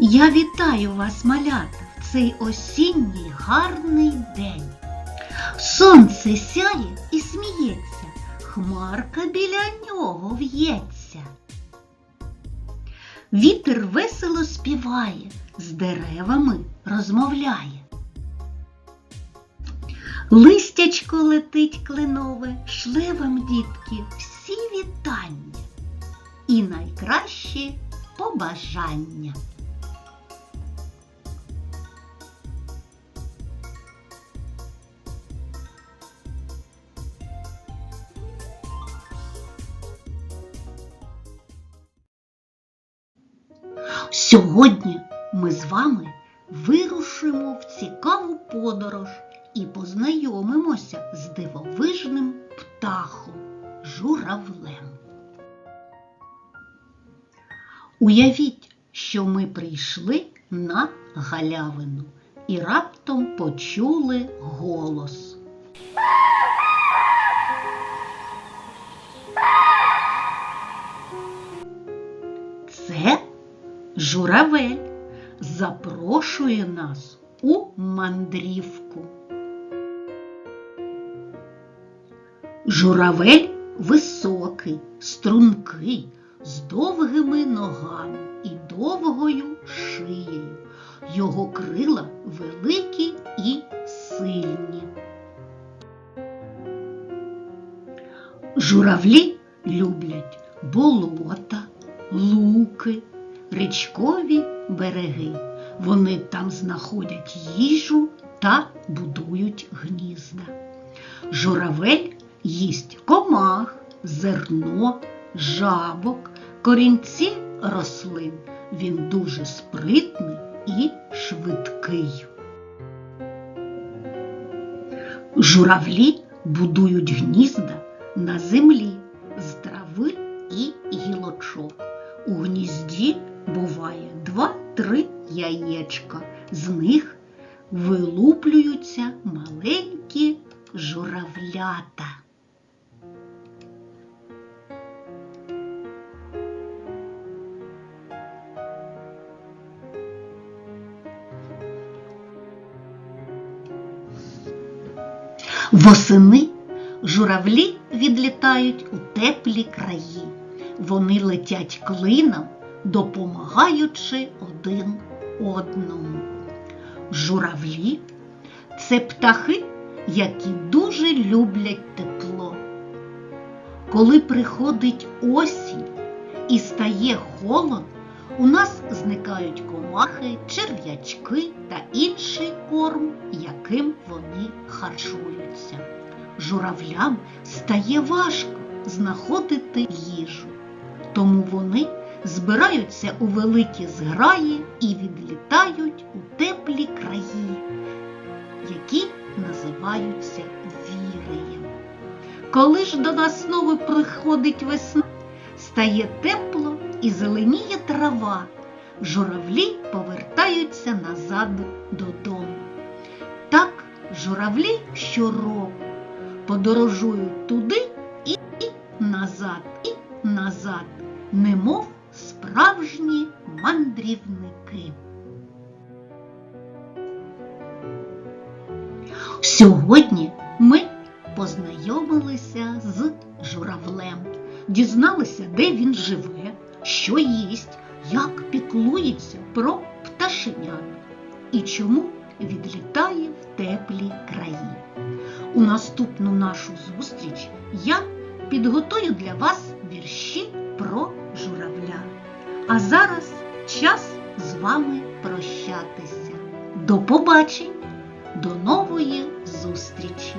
Я вітаю вас, малята, в цей осінній гарний день. Сонце сяє і сміється, хмарка біля нього в'ється. Вітер весело співає, з деревами розмовляє. Листячко летить кленове, шле вам, дітки, всі вітання і найкращі побажання. Сьогодні ми з вами вирушимо в цікаву подорож і познайомимося з дивовижним птахом журавлем. Уявіть, що ми прийшли на галявину і раптом почули голос. Журавель запрошує нас у мандрівку. Журавель високий, стрункий, з довгими ногами і довгою шиєю. Його крила великі і сильні. Журавлі річкові береги. Вони там знаходять їжу та будують гнізда. Журавель їсть комах, зерно, жабок, корінці рослин. Він дуже спритний і швидкий. Журавлі будують гнізда на землі з трави і гілочок. У гнізді буває два-три яєчка. З них вилуплюються маленькі журавлята. Восени журавлі відлітають у теплі краї. Вони летять клином, допомагаючи один одному. Журавлі це птахи, які дуже люблять тепло. Коли приходить осінь і стає холод, у нас зникають комахи, черв'ячки та інший корм, яким вони харчуються. Журавлям стає важко знаходити їжу, тому вони збираються у великі зграї і відлітають у теплі краї, які називаються віреєм. Коли ж до нас знову приходить весна, стає тепло і зеленіє трава, журавлі повертаються назад додому. Так журавлі щороку подорожують туди і, назад, і назад, немов справжні мандрівники. Сьогодні ми познайомилися з журавлем, дізналися, де він живе, що їсть, як піклується про пташенят і чому відлітає в теплі краї. У наступну нашу зустріч я підготую для вас вірші про. А зараз час з вами прощатися. До побачення, до нової зустрічі!